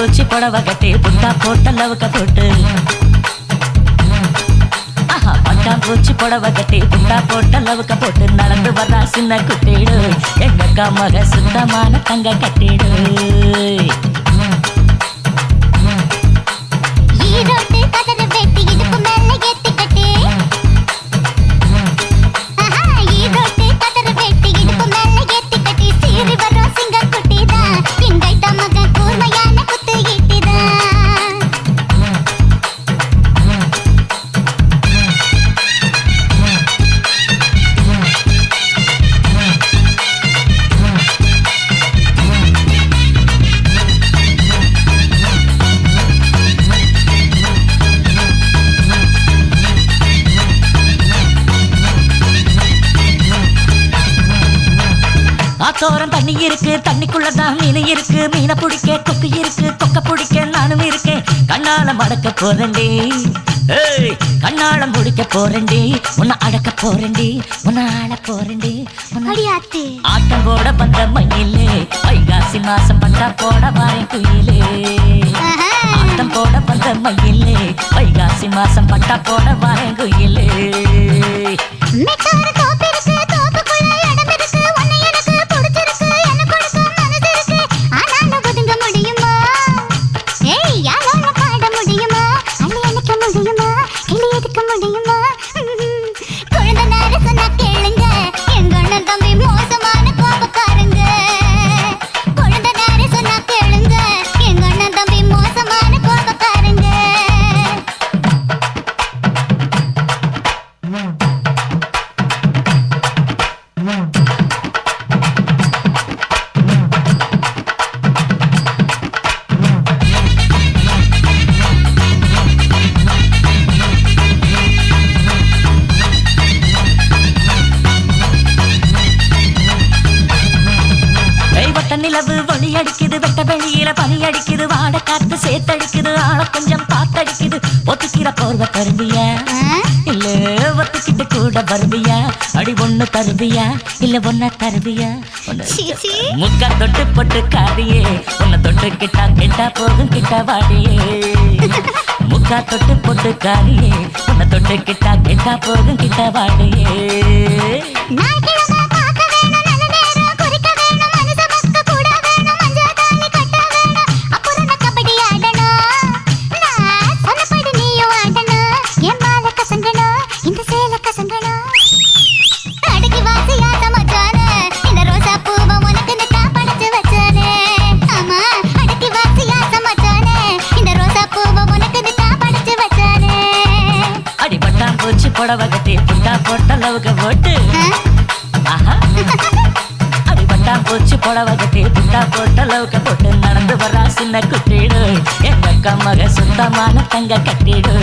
பூச்சி புடவை கட்டி புட்டா போட்ட லவுக்க போட்டு ஆஹா பட்டாம்பூச்சி புடவை கட்டி புட்டா போட்ட லவுக்க போட்டு நடந்து வர்றா சின்ன குட்டிடு. எங்க அக்கா மக சுத்தமான தங்க கட்டிடு. ஆத்தோரம் தண்ணி இருக்கு தண்ணிக்குள்ளதான் மீன் இருக்கு மீனை பிடிக்க கொக்கு இருக்கு கொக்க பிடிக்க நானும் இருக்கேன். கண்ணால மடக்க போறேன்டி. கண்ணால முடிக்க போறேன்டி. உன்னை அடக்க போறேன்டி. உன்னை ஆள போறேன்டி. ஆட்டம் போட வந்த மயிலே வைகாசி மாசம் பட்டா போட வாரேன் குயிலே. ஆட்டம் போட வந்த மயிலே வைகாசி மாசம் பட்டா போட வாரேன் குயிலே. அடிக்குது வெட்ட வெளியில பனி அடிக்குது வாட காத்து சேத்தடிக்குது ஆள கொஞ்சம் காத்தடிக்குது ஒத்துக்கிற போர்வ தருவியா? இல்ல ஒத்துக்கிட்டு கூட வருவியா? அடி ஒண்ணு தருவியா? இல்ல ஒன்ன தருவியா. முக்கா தொட்டு பொட்டு காரியே உன்னை தொட்டு கிட்டா கிட்டா போகும் கிட்ட வாடியே. முக்கா தொட்டு பொட்டு காரியே உன்னை தொட்டு கிட்டா கிட்டா போகும் கிட்ட வாடியே. புடவை கட்டி புட்டா போட்ட. லவுக்க போட்டு? ஆஹா அடிபட்டான் பூச்சி புடவை கட்டி புட்டா போட்ட லவுக்க போட்டு நடந்து வரா சின்ன குட்டிடு. எங்க அக்கா மக சுத்தமான தங்க கட்டிடு.